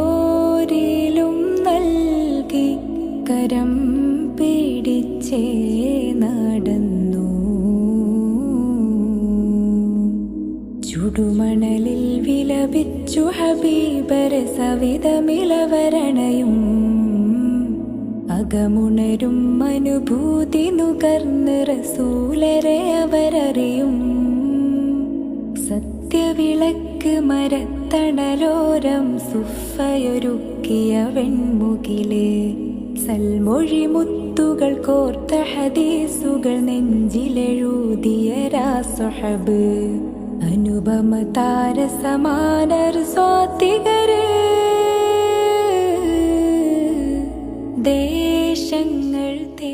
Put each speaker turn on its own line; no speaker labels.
ജീവിതമാനബിയോരിലും നൽകി കരം പിടിച്ചേ ചുടുമണലിൽ വിലപിച്ചു ഹബീബര സവിതമിളവരണയും. അകമുണരും അനുഭൂതി നുകർന്ന് റസൂലരെ അവരറിയും. സത്യവിളക്ക് മരത്തണലോരം സുഫയൊരുക്കിയ വെൺമുകിലെ. സൽമൊഴി മുത്തുകൾ കോർത്ത ഹദീസുകൾ നെഞ്ചിലെഴുതിയ രാസൊഹബ് അനുപമ താരസമാനർ സ്വാത്തികര് ദേശങ്ങൾ തേ